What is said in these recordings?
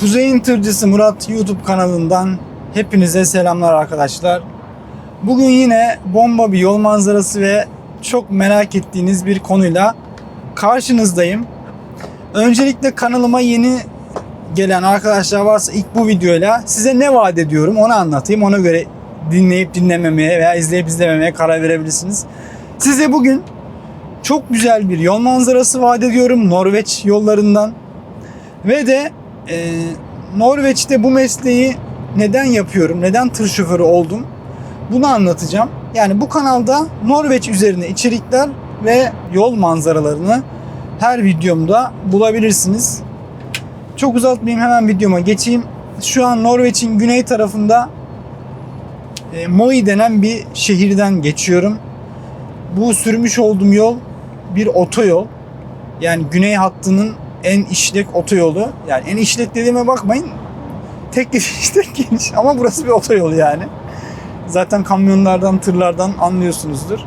Kuzey'in Tırcısı Murat YouTube kanalından hepinize selamlar arkadaşlar. Bugün yine bomba bir yol manzarası ve çok merak ettiğiniz bir konuyla karşınızdayım. Öncelikle kanalıma yeni gelen arkadaşlar varsa ilk bu videoyla size ne vaat ediyorum onu anlatayım. Ona göre dinleyip dinlememeye veya izleyip izlememeye karar verebilirsiniz. Size bugün çok güzel bir yol manzarası vaat ediyorum Norveç yollarından. Ve de e, Norveç'te bu mesleği neden yapıyorum, neden tır şoförü oldum bunu anlatacağım. Yani bu kanalda Norveç üzerine içerikler ve yol manzaralarını her videomda bulabilirsiniz. Çok uzatmayayım hemen videoma geçeyim. Şu an Norveç'in güney tarafında e, Moi denen bir şehirden geçiyorum. Bu sürmüş olduğum yol bir otoyol. Yani güney hattının en işlek otoyolu. Yani en işlek dediğime bakmayın. Tek işte geniş ama burası bir otoyol yani. Zaten kamyonlardan, tırlardan anlıyorsunuzdur.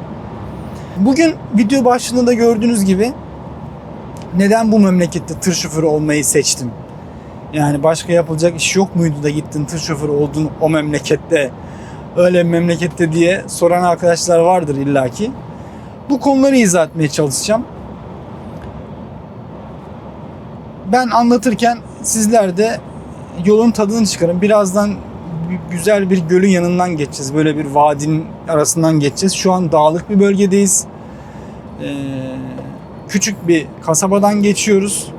Bugün video başlığında gördüğünüz gibi neden bu memlekette tır şoförü olmayı seçtim? Yani başka yapılacak iş yok muydu da gittin tır şoförü oldun o memlekette? Öyle memlekette diye soran arkadaşlar vardır illaki. Bu konuları izah etmeye çalışacağım. Ben anlatırken sizler de yolun tadını çıkarın. Birazdan bir- güzel bir gölün yanından geçeceğiz. Böyle bir vadinin arasından geçeceğiz. Şu an dağlık bir bölgedeyiz. Ee, küçük bir kasabadan geçiyoruz.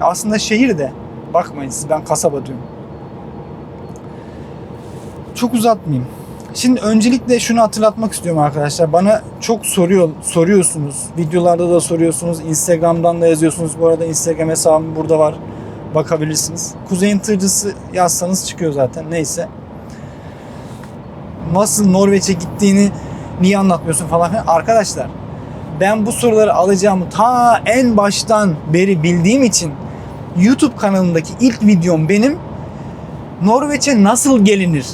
Aslında şehir de. Bakmayın siz ben kasaba diyorum. Çok uzatmayayım. Şimdi öncelikle şunu hatırlatmak istiyorum arkadaşlar. Bana çok soruyor soruyorsunuz. Videolarda da soruyorsunuz. Instagram'dan da yazıyorsunuz. Bu arada Instagram hesabım burada var. Bakabilirsiniz. Kuzey'in tırcısı yazsanız çıkıyor zaten. Neyse. Nasıl Norveç'e gittiğini niye anlatmıyorsun falan filan. Arkadaşlar ben bu soruları alacağımı ta en baştan beri bildiğim için YouTube kanalındaki ilk videom benim Norveç'e nasıl gelinir?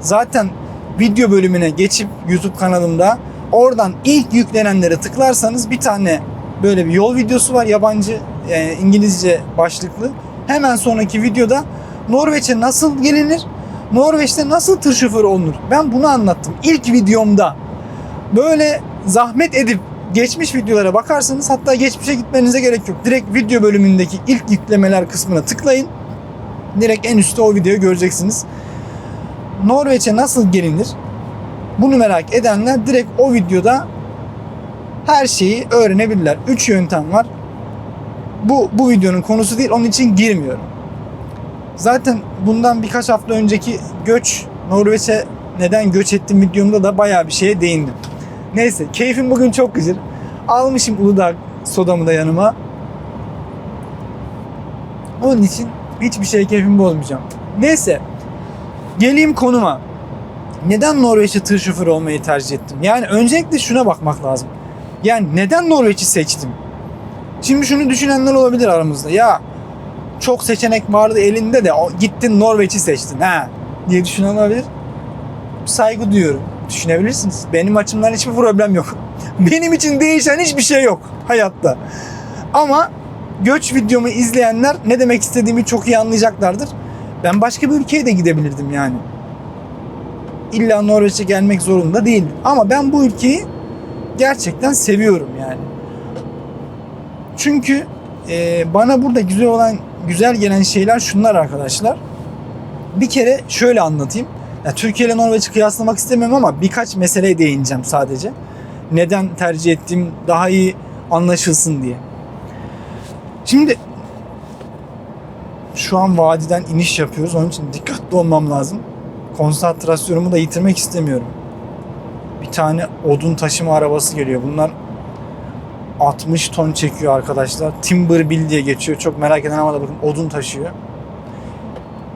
Zaten video bölümüne geçip YouTube kanalımda oradan ilk yüklenenlere tıklarsanız bir tane böyle bir yol videosu var yabancı e, İngilizce başlıklı. Hemen sonraki videoda Norveç'e nasıl gelinir? Norveç'te nasıl tır şoförü olunur? Ben bunu anlattım ilk videomda. Böyle zahmet edip geçmiş videolara bakarsanız hatta geçmişe gitmenize gerek yok. Direkt video bölümündeki ilk yüklemeler kısmına tıklayın. Direkt en üstte o videoyu göreceksiniz. Norveç'e nasıl gelinir? Bunu merak edenler direkt o videoda her şeyi öğrenebilirler. 3 yöntem var. Bu bu videonun konusu değil. Onun için girmiyorum. Zaten bundan birkaç hafta önceki göç Norveç'e neden göç ettim videomda da bayağı bir şeye değindim. Neyse keyfim bugün çok güzel. Almışım Uludağ sodamı da yanıma. Onun için hiçbir şey keyfimi bozmayacağım. Neyse geleyim konuma. Neden Norveç'te tır şoförü olmayı tercih ettim? Yani öncelikle şuna bakmak lazım. Yani neden Norveç'i seçtim? Şimdi şunu düşünenler olabilir aramızda. Ya çok seçenek vardı elinde de gittin Norveç'i seçtin ha diye düşünen olabilir. Saygı duyuyorum. Düşünebilirsiniz. Benim açımdan hiçbir problem yok. Benim için değişen hiçbir şey yok hayatta. Ama göç videomu izleyenler ne demek istediğimi çok iyi anlayacaklardır. Ben başka bir ülkeye de gidebilirdim yani. İlla Norveç'e gelmek zorunda değilim. Ama ben bu ülkeyi gerçekten seviyorum yani. Çünkü e, bana burada güzel olan, güzel gelen şeyler şunlar arkadaşlar. Bir kere şöyle anlatayım. Ya, Türkiye ile Norveç'i kıyaslamak istemiyorum ama birkaç meseleye değineceğim sadece. Neden tercih ettiğim daha iyi anlaşılsın diye. Şimdi şu an vadiden iniş yapıyoruz. Onun için dikkatli olmam lazım. Konsantrasyonumu da yitirmek istemiyorum. Bir tane odun taşıma arabası geliyor. Bunlar 60 ton çekiyor arkadaşlar. Timber Bill diye geçiyor. Çok merak eden ama da bakın odun taşıyor.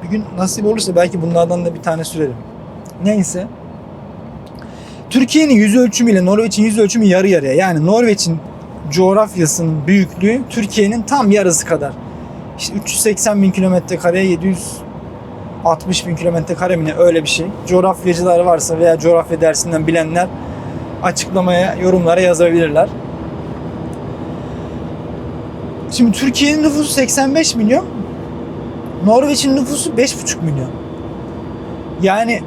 Bir gün nasip olursa belki bunlardan da bir tane sürerim. Neyse. Türkiye'nin yüz ölçümüyle Norveç'in yüz ölçümü yarı yarıya. Yani Norveç'in coğrafyasının büyüklüğü Türkiye'nin tam yarısı kadar. İşte 380 bin kilometre kareye 760 bin kilometre kare mi ne öyle bir şey. Coğrafyacılar varsa veya coğrafya dersinden bilenler açıklamaya, yorumlara yazabilirler. Şimdi Türkiye'nin nüfusu 85 milyon. Norveç'in nüfusu 5,5 milyon. Yani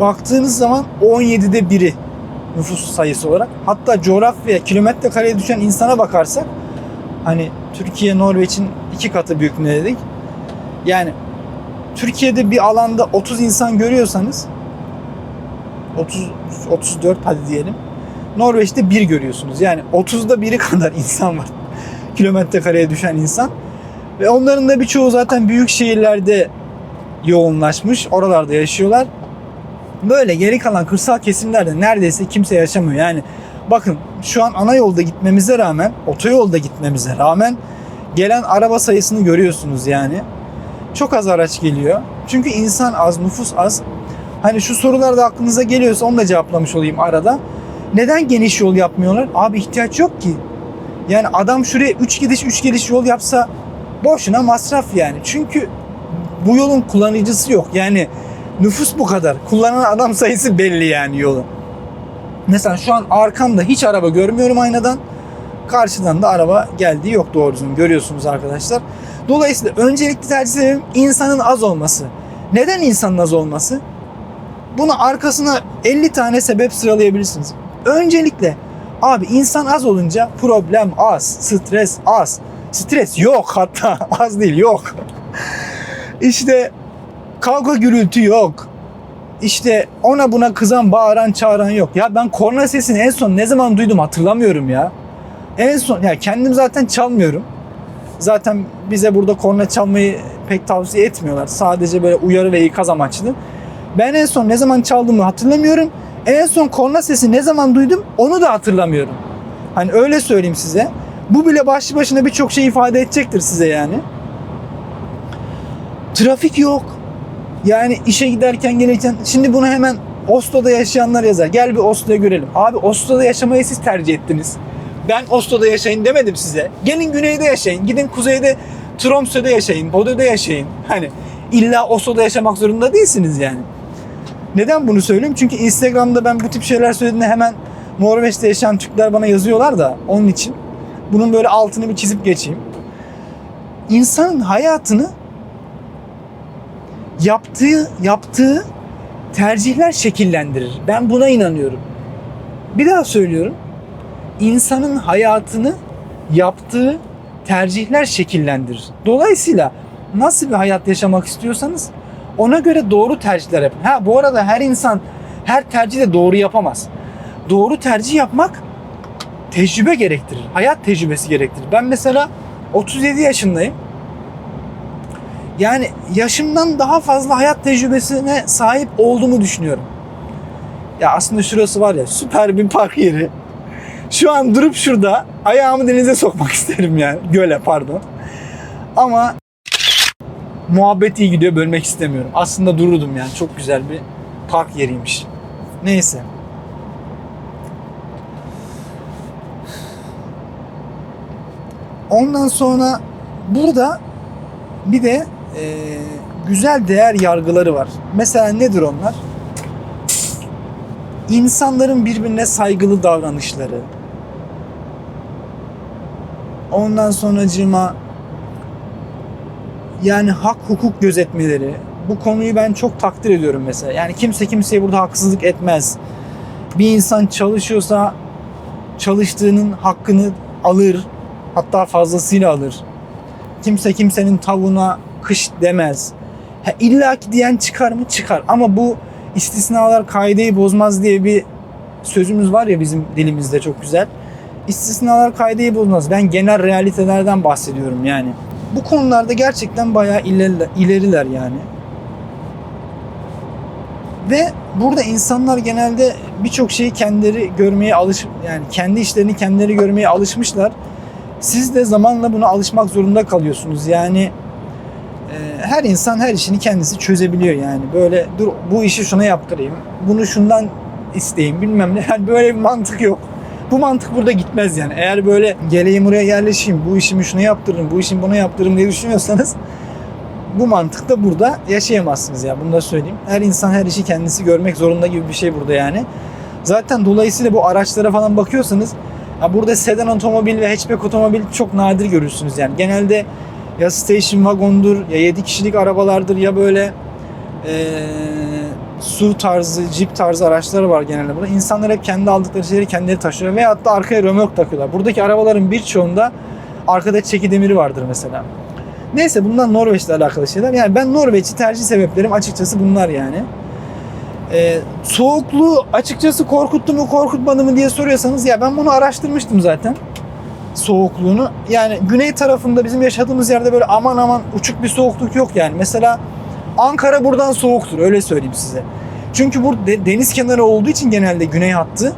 baktığınız zaman 17'de biri nüfus sayısı olarak. Hatta coğrafyaya kilometre kareye düşen insana bakarsak hani Türkiye Norveç'in iki katı büyüklüğünde dedik. Yani Türkiye'de bir alanda 30 insan görüyorsanız 30 34 hadi diyelim. Norveç'te bir görüyorsunuz. Yani 30'da biri kadar insan var. Kilometre kareye düşen insan. Ve onların da birçoğu zaten büyük şehirlerde yoğunlaşmış. Oralarda yaşıyorlar. Böyle geri kalan kırsal kesimlerde neredeyse kimse yaşamıyor. Yani bakın şu an ana yolda gitmemize rağmen, otoyolda gitmemize rağmen gelen araba sayısını görüyorsunuz yani. Çok az araç geliyor. Çünkü insan az, nüfus az. Hani şu sorular da aklınıza geliyorsa onu da cevaplamış olayım arada. Neden geniş yol yapmıyorlar? Abi ihtiyaç yok ki. Yani adam şuraya 3 gidiş 3 geliş yol yapsa boşuna masraf yani. Çünkü bu yolun kullanıcısı yok. Yani nüfus bu kadar. Kullanan adam sayısı belli yani yolun. Mesela şu an arkamda hiç araba görmüyorum aynadan. Karşıdan da araba geldiği yok doğru düzgün. Görüyorsunuz arkadaşlar. Dolayısıyla öncelikli tercih sebebim insanın az olması. Neden insanın az olması? Bunu arkasına 50 tane sebep sıralayabilirsiniz. Öncelikle abi insan az olunca problem az, stres az. Stres yok hatta az değil yok. İşte kavga gürültü yok. İşte ona buna kızan, bağıran, çağıran yok. Ya ben korna sesini en son ne zaman duydum hatırlamıyorum ya. En son ya kendim zaten çalmıyorum. Zaten bize burada korna çalmayı pek tavsiye etmiyorlar. Sadece böyle uyarı ve ikaz amaçlı. Ben en son ne zaman çaldığımı hatırlamıyorum. En son korna sesi ne zaman duydum onu da hatırlamıyorum. Hani öyle söyleyeyim size. Bu bile başlı başına birçok şey ifade edecektir size yani. Trafik yok. Yani işe giderken gelirken şimdi bunu hemen Oslo'da yaşayanlar yazar. Gel bir Oslo'ya görelim. Abi Oslo'da yaşamayı siz tercih ettiniz. Ben Oslo'da yaşayın demedim size. Gelin güneyde yaşayın. Gidin kuzeyde Tromsø'de yaşayın. Bodø'de yaşayın. Hani illa Oslo'da yaşamak zorunda değilsiniz yani. Neden bunu söylüyorum? Çünkü Instagram'da ben bu tip şeyler söylediğimde hemen Norveç'te yaşayan Türkler bana yazıyorlar da onun için. Bunun böyle altını bir çizip geçeyim. İnsanın hayatını yaptığı yaptığı tercihler şekillendirir. Ben buna inanıyorum. Bir daha söylüyorum. İnsanın hayatını yaptığı tercihler şekillendirir. Dolayısıyla nasıl bir hayat yaşamak istiyorsanız ona göre doğru tercihler yapın. Ha bu arada her insan her tercihi de doğru yapamaz. Doğru tercih yapmak tecrübe gerektirir. Hayat tecrübesi gerektirir. Ben mesela 37 yaşındayım. Yani yaşımdan daha fazla hayat tecrübesine sahip olduğumu düşünüyorum. Ya aslında şurası var ya süper bir park yeri. Şu an durup şurada ayağımı denize sokmak isterim yani. Göle pardon. Ama muhabbet iyi gidiyor bölmek istemiyorum. Aslında dururdum yani çok güzel bir park yeriymiş. Neyse. Ondan sonra burada bir de e, güzel değer yargıları var. Mesela nedir onlar? İnsanların birbirine saygılı davranışları. Ondan sonracığıma yani hak hukuk gözetmeleri. Bu konuyu ben çok takdir ediyorum mesela. Yani kimse kimseye burada haksızlık etmez. Bir insan çalışıyorsa çalıştığının hakkını alır. Hatta fazlasıyla alır. Kimse kimsenin tavuğuna kış demez. Ha, İlla ki diyen çıkar mı? Çıkar. Ama bu istisnalar kaideyi bozmaz diye bir sözümüz var ya bizim dilimizde çok güzel. İstisnalar kaideyi bozmaz. Ben genel realitelerden bahsediyorum yani. Bu konularda gerçekten bayağı ileriler, ileriler yani. Ve burada insanlar genelde birçok şeyi kendileri görmeye alış yani kendi işlerini kendileri görmeye alışmışlar. Siz de zamanla buna alışmak zorunda kalıyorsunuz. Yani e, her insan her işini kendisi çözebiliyor yani. Böyle dur bu işi şuna yaptırayım. Bunu şundan isteyeyim bilmem ne. Yani böyle bir mantık yok. Bu mantık burada gitmez yani. Eğer böyle geleyim buraya yerleşeyim, bu işimi şuna yaptırırım, bu işimi buna yaptırırım diye düşünüyorsanız bu mantıkta burada yaşayamazsınız ya. Bunu da söyleyeyim. Her insan her işi kendisi görmek zorunda gibi bir şey burada yani. Zaten dolayısıyla bu araçlara falan bakıyorsanız ya burada sedan otomobil ve hatchback otomobil çok nadir görürsünüz yani. Genelde ya station wagon'dur ya 7 kişilik arabalardır ya böyle eee su tarzı, jeep tarzı araçları var genelde burada. İnsanlar hep kendi aldıkları şeyleri kendileri taşıyor ve hatta arkaya römork takıyorlar. Buradaki arabaların birçoğunda arkada çeki demiri vardır mesela. Neyse bundan Norveç'le alakalı şeyler. Yani ben Norveç'i tercih sebeplerim açıkçası bunlar yani. Ee, soğukluğu açıkçası korkuttu mu korkutmadı mı diye soruyorsanız ya ben bunu araştırmıştım zaten. Soğukluğunu. Yani güney tarafında bizim yaşadığımız yerde böyle aman aman uçuk bir soğukluk yok yani. Mesela Ankara buradan soğuktur öyle söyleyeyim size. Çünkü bu de- deniz kenarı olduğu için genelde güney hattı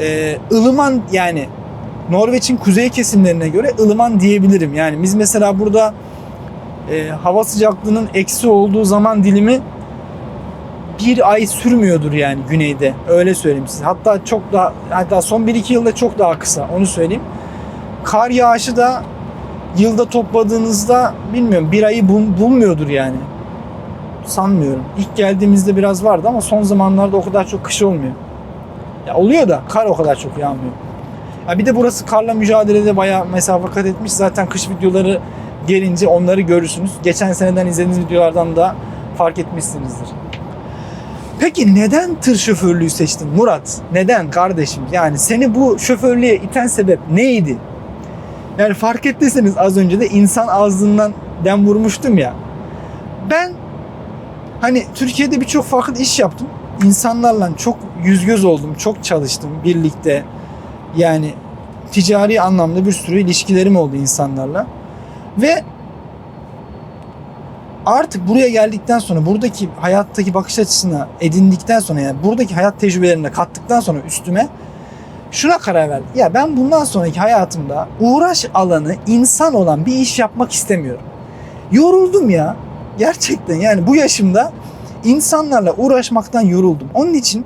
e, ılıman yani Norveç'in kuzey kesimlerine göre ılıman diyebilirim. Yani biz mesela burada e, hava sıcaklığının eksi olduğu zaman dilimi bir ay sürmüyordur yani güneyde. Öyle söyleyeyim size. Hatta çok daha hatta son 1-2 yılda çok daha kısa onu söyleyeyim. Kar yağışı da yılda topladığınızda bilmiyorum bir ayı bul- bulmuyordur yani. Sanmıyorum. İlk geldiğimizde biraz vardı ama son zamanlarda o kadar çok kış olmuyor. Ya oluyor da kar o kadar çok yağmıyor. Ya bir de burası karla mücadelede bayağı mesafe kat etmiş. Zaten kış videoları gelince onları görürsünüz. Geçen seneden izlediğiniz videolardan da fark etmişsinizdir. Peki neden tır şoförlüğü seçtin Murat? Neden kardeşim? Yani seni bu şoförlüğe iten sebep neydi? Yani fark ettiyseniz az önce de insan ağzından dem vurmuştum ya. Ben hani Türkiye'de birçok farklı iş yaptım. İnsanlarla çok yüz göz oldum, çok çalıştım birlikte. Yani ticari anlamda bir sürü ilişkilerim oldu insanlarla. Ve artık buraya geldikten sonra buradaki hayattaki bakış açısına edindikten sonra yani buradaki hayat tecrübelerine kattıktan sonra üstüme şuna karar verdim. Ya ben bundan sonraki hayatımda uğraş alanı insan olan bir iş yapmak istemiyorum. Yoruldum ya. Gerçekten yani bu yaşımda insanlarla uğraşmaktan yoruldum. Onun için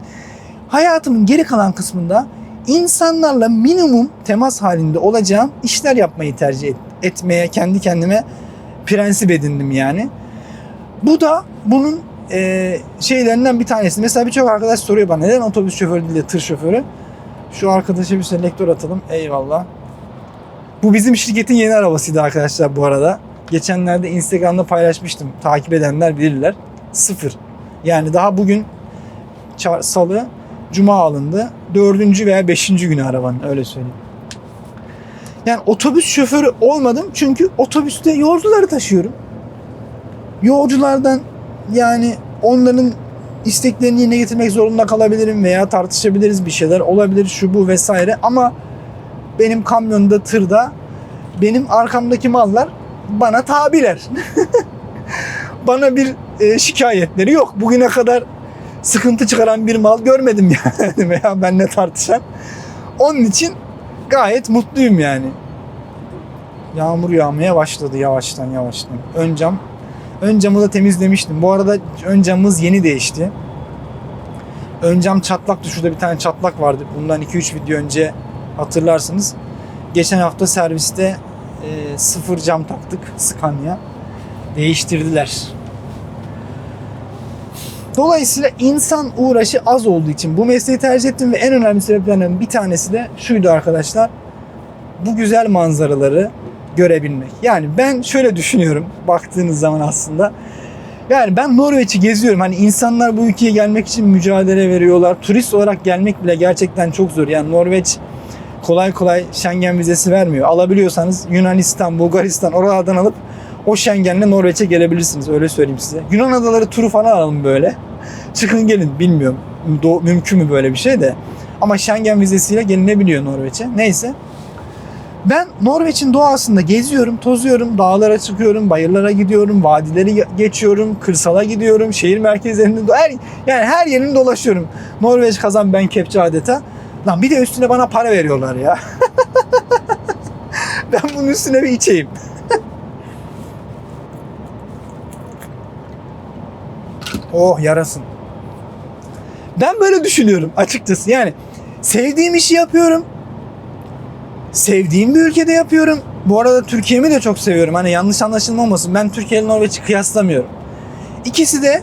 hayatımın geri kalan kısmında insanlarla minimum temas halinde olacağım işler yapmayı tercih et- etmeye kendi kendime prensip edindim yani. Bu da bunun e, şeylerinden bir tanesi. Mesela birçok arkadaş soruyor bana neden otobüs şoförü değil de tır şoförü? Şu arkadaşa bir selektör atalım. Eyvallah. Bu bizim şirketin yeni arabasıydı arkadaşlar bu arada. Geçenlerde Instagram'da paylaşmıştım. Takip edenler bilirler. Sıfır. Yani daha bugün salı cuma alındı. Dördüncü veya beşinci günü arabanın öyle söyleyeyim. Yani otobüs şoförü olmadım çünkü otobüste yolcuları taşıyorum. Yolculardan yani onların isteklerini yerine getirmek zorunda kalabilirim veya tartışabiliriz bir şeyler olabilir şu bu vesaire ama benim kamyonda tırda benim arkamdaki mallar bana tabiler. bana bir e, şikayetleri yok. Bugüne kadar sıkıntı çıkaran bir mal görmedim yani veya benimle tartışan. Onun için gayet mutluyum yani. Yağmur yağmaya başladı yavaştan yavaştan. Ön cam Ön camı da temizlemiştim. Bu arada ön camımız yeni değişti. Ön cam çatlaktı. Şurada bir tane çatlak vardı. Bundan 2-3 video önce hatırlarsınız. Geçen hafta serviste e, sıfır cam taktık. Scania. Değiştirdiler. Dolayısıyla insan uğraşı az olduğu için bu mesleği tercih ettim ve en önemli sebeplerinden bir tanesi de şuydu arkadaşlar. Bu güzel manzaraları görebilmek. Yani ben şöyle düşünüyorum baktığınız zaman aslında. Yani ben Norveç'i geziyorum. Hani insanlar bu ülkeye gelmek için mücadele veriyorlar. Turist olarak gelmek bile gerçekten çok zor. Yani Norveç kolay kolay Schengen vizesi vermiyor. Alabiliyorsanız Yunanistan, Bulgaristan oralardan alıp o Schengen'le Norveç'e gelebilirsiniz. Öyle söyleyeyim size. Yunan adaları turu falan alalım böyle. Çıkın gelin bilmiyorum. Do- mümkün mü böyle bir şey de. Ama Schengen vizesiyle gelinebiliyor Norveç'e. Neyse. Ben Norveç'in doğasında geziyorum, tozuyorum, dağlara çıkıyorum, bayırlara gidiyorum, vadileri geçiyorum, kırsala gidiyorum, şehir merkezlerinde her yani her yerini dolaşıyorum. Norveç kazan ben kepçe adeta. Lan bir de üstüne bana para veriyorlar ya. ben bunun üstüne bir içeyim. oh yarasın. Ben böyle düşünüyorum açıkçası. Yani sevdiğim işi yapıyorum sevdiğim bir ülkede yapıyorum. Bu arada Türkiye'mi de çok seviyorum. Hani yanlış anlaşılma olmasın. Ben Türkiye ile Norveç'i kıyaslamıyorum. İkisi de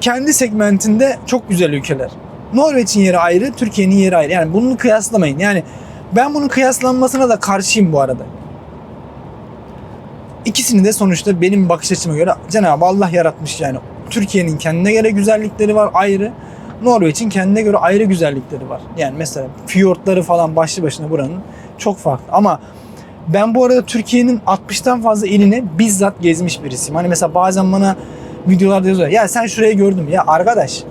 kendi segmentinde çok güzel ülkeler. Norveç'in yeri ayrı, Türkiye'nin yeri ayrı. Yani bunu kıyaslamayın. Yani ben bunun kıyaslanmasına da karşıyım bu arada. İkisini de sonuçta benim bakış açıma göre Cenab-ı Allah yaratmış yani. Türkiye'nin kendine göre güzellikleri var ayrı. Norveç'in kendine göre ayrı güzellikleri var. Yani mesela fiyortları falan başlı başına buranın çok farklı. Ama ben bu arada Türkiye'nin 60'tan fazla ilini bizzat gezmiş birisiyim. Hani mesela bazen bana videolarda yazıyorlar. Ya sen şurayı gördün mü? Ya arkadaş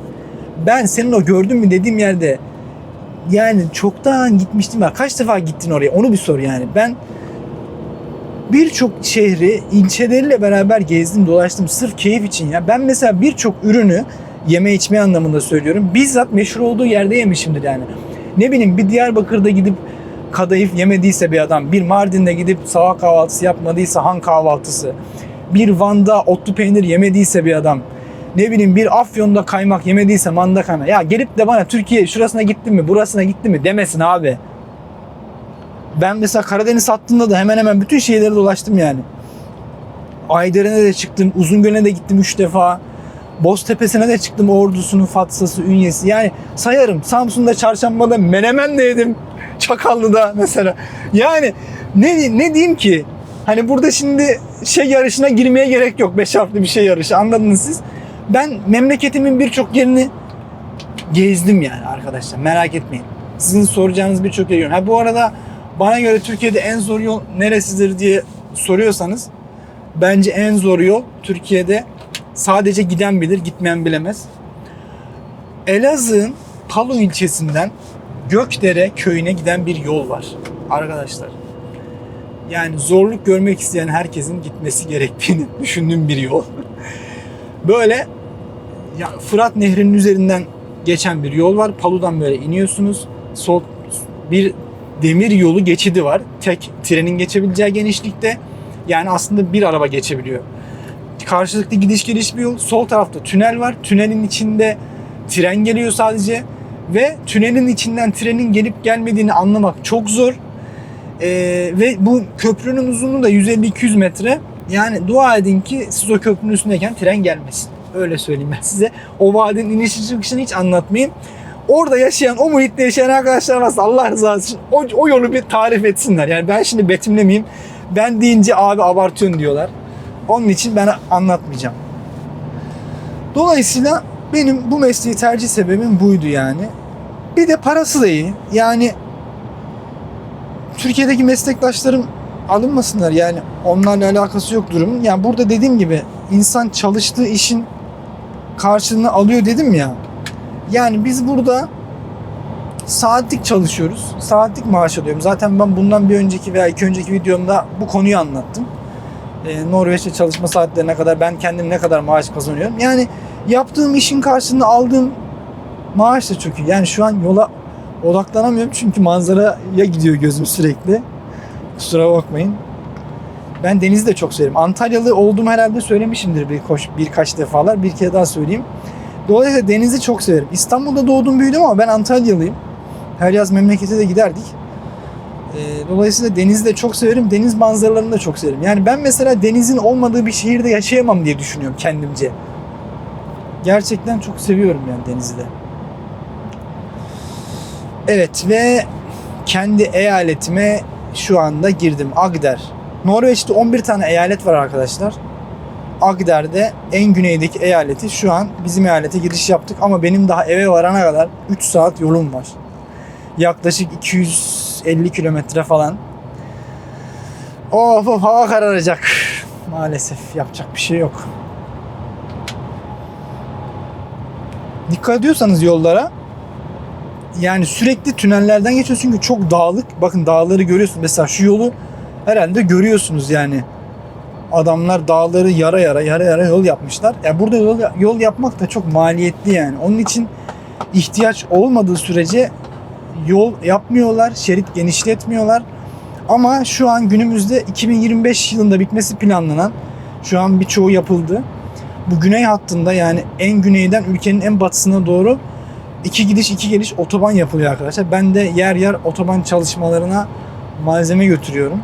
ben senin o gördün mü dediğim yerde yani çoktan gitmiştim ya. Kaç defa gittin oraya? Onu bir sor yani. Ben birçok şehri ilçeleriyle beraber gezdim dolaştım sırf keyif için ya. Ben mesela birçok ürünü yeme içme anlamında söylüyorum. Bizzat meşhur olduğu yerde yemişimdir yani. Ne bileyim bir Diyarbakır'da gidip kadayıf yemediyse bir adam, bir Mardin'de gidip sabah kahvaltısı yapmadıysa han kahvaltısı, bir Van'da otlu peynir yemediyse bir adam, ne bileyim bir Afyon'da kaymak yemediyse manda kaymak. Ya gelip de bana Türkiye şurasına gittin mi, burasına gittin mi demesin abi. Ben mesela Karadeniz hattında da hemen hemen bütün şehirleri dolaştım yani. Aydere'ne de çıktım, Uzungöl'e de gittim 3 defa. Boztepe'sine de çıktım, Ordusu'nun Fatsa'sı, Ünyesi. Yani sayarım. Samsun'da, Çarşamba'da menemen de yedim. Çakallı'da mesela. Yani ne, ne diyeyim ki? Hani burada şimdi şey yarışına girmeye gerek yok. Beş harfli bir şey yarışı. Anladınız siz? Ben memleketimin birçok yerini gezdim yani arkadaşlar. Merak etmeyin. Sizin soracağınız birçok yer. Ha bu arada bana göre Türkiye'de en zor yol neresidir diye soruyorsanız bence en zor yol Türkiye'de sadece giden bilir, gitmeyen bilemez. Elazığ'ın Palu ilçesinden Gökdere köyüne giden bir yol var arkadaşlar. Yani zorluk görmek isteyen herkesin gitmesi gerektiğini düşündüğüm bir yol. Böyle ya Fırat Nehri'nin üzerinden geçen bir yol var. Palu'dan böyle iniyorsunuz. Sol bir demir yolu geçidi var. Tek trenin geçebileceği genişlikte. Yani aslında bir araba geçebiliyor. Karşılıklı gidiş geliş bir yol. Sol tarafta tünel var. Tünelin içinde tren geliyor sadece. Ve tünelin içinden trenin gelip gelmediğini anlamak çok zor. Ee, ve bu köprünün uzunluğu da 150-200 metre. Yani dua edin ki siz o köprünün üstündeyken tren gelmesin. Öyle söyleyeyim ben size. O vadinin inişi çıkışını hiç anlatmayayım. Orada yaşayan, o muhitte yaşayan arkadaşlar varsa Allah rızası için o, o yolu bir tarif etsinler. Yani ben şimdi betimlemeyeyim. Ben deyince abi abartıyorsun diyorlar. Onun için ben anlatmayacağım. Dolayısıyla benim bu mesleği tercih sebebim buydu yani. Bir de parası da iyi. Yani Türkiye'deki meslektaşlarım alınmasınlar yani onlarla alakası yok durumun. Yani burada dediğim gibi insan çalıştığı işin karşılığını alıyor dedim ya. Yani biz burada saatlik çalışıyoruz. Saatlik maaş alıyorum. Zaten ben bundan bir önceki veya iki önceki videomda bu konuyu anlattım. Ee, Norveç'te çalışma saatlerine kadar ben kendim ne kadar maaş kazanıyorum. Yani yaptığım işin karşılığında aldığım maaş da çok iyi. Yani şu an yola odaklanamıyorum çünkü manzaraya gidiyor gözüm sürekli. Kusura bakmayın. Ben denizi de çok severim. Antalyalı olduğumu herhalde söylemişimdir bir koş, birkaç defalar. Bir kere daha söyleyeyim. Dolayısıyla denizi çok severim. İstanbul'da doğdum büyüdüm ama ben Antalyalıyım. Her yaz memlekete de giderdik. Ee, Dolayısıyla denizi de çok severim. Deniz manzaralarını da çok severim. Yani ben mesela denizin olmadığı bir şehirde yaşayamam diye düşünüyorum kendimce. Gerçekten çok seviyorum yani denizi de. Evet ve kendi eyaletime şu anda girdim. Agder. Norveç'te 11 tane eyalet var arkadaşlar. Agder'de en güneydeki eyaleti şu an bizim eyalete giriş yaptık ama benim daha eve varana kadar 3 saat yolum var. Yaklaşık 250 kilometre falan. Of of hava kararacak. Maalesef yapacak bir şey yok. Dikkat ediyorsanız yollara yani sürekli tünellerden geçiyor çünkü çok dağlık. Bakın dağları görüyorsunuz. Mesela şu yolu herhalde görüyorsunuz yani. Adamlar dağları yara yara yara yara yol yapmışlar. Ya burada yol, yol yapmak da çok maliyetli yani. Onun için ihtiyaç olmadığı sürece yol yapmıyorlar, şerit genişletmiyorlar. Ama şu an günümüzde 2025 yılında bitmesi planlanan, şu an birçoğu yapıldı. Bu güney hattında yani en güneyden ülkenin en batısına doğru iki gidiş iki geliş otoban yapılıyor arkadaşlar. Ben de yer yer otoban çalışmalarına malzeme götürüyorum.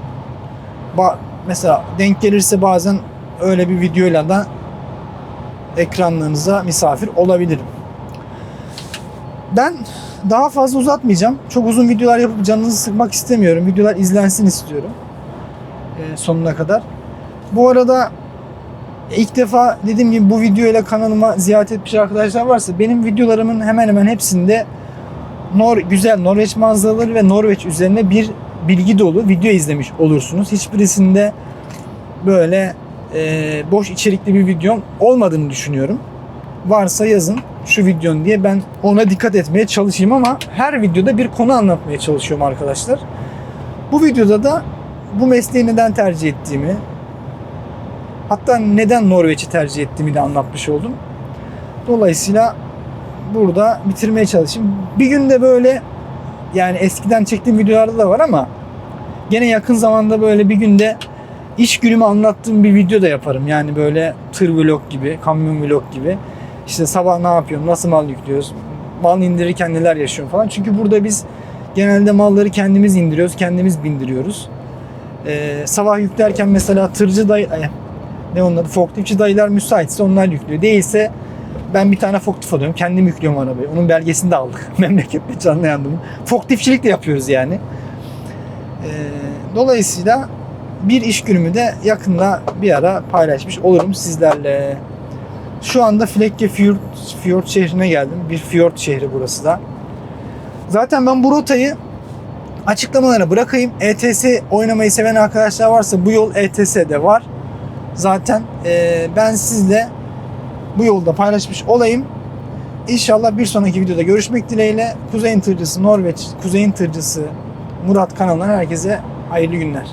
Ba mesela denk gelirse bazen öyle bir videoyla da ekranlarınıza misafir olabilirim. Ben daha fazla uzatmayacağım. Çok uzun videolar yapıp canınızı sıkmak istemiyorum. Videolar izlensin istiyorum. Ee, sonuna kadar. Bu arada ilk defa dediğim gibi bu videoyla kanalıma ziyaret etmiş arkadaşlar varsa benim videolarımın hemen hemen hepsinde Nor güzel Norveç manzaraları ve Norveç üzerine bir bilgi dolu video izlemiş olursunuz. Hiçbirisinde böyle e, boş içerikli bir videom olmadığını düşünüyorum. Varsa yazın şu videon diye ben ona dikkat etmeye çalışayım ama her videoda bir konu anlatmaya çalışıyorum arkadaşlar. Bu videoda da bu mesleği neden tercih ettiğimi hatta neden Norveç'i tercih ettiğimi de anlatmış oldum. Dolayısıyla burada bitirmeye çalışayım. Bir gün de böyle yani eskiden çektiğim videolarda da var ama gene yakın zamanda böyle bir günde iş günümü anlattığım bir video da yaparım. Yani böyle tır vlog gibi, kamyon vlog gibi. İşte sabah ne yapıyorum, nasıl mal yüklüyoruz, mal indirirken neler yaşıyorum falan. Çünkü burada biz genelde malları kendimiz indiriyoruz, kendimiz bindiriyoruz. Ee, sabah yüklerken mesela tırcı dayı, ay, ne onun adı, forkliftçi dayılar müsaitse onlar yüklüyor. Değilse ben bir tane forklift alıyorum, kendim yüklüyorum arabayı. Onun belgesini de aldık memlekette canlı yandım. Forkliftçilik de yapıyoruz yani. Ee, dolayısıyla bir iş günümü de yakında bir ara paylaşmış olurum sizlerle. Şu anda Flekke Fjord, Fjord şehrine geldim. Bir fjord şehri burası da. Zaten ben bu rotayı açıklamalara bırakayım. ETS oynamayı seven arkadaşlar varsa bu yol ETS'de var. Zaten e, ben sizle bu yolda paylaşmış olayım. İnşallah bir sonraki videoda görüşmek dileğiyle. Kuzey'in tırcısı Norveç, Kuzey'in tırcısı Murat kanalından herkese hayırlı günler.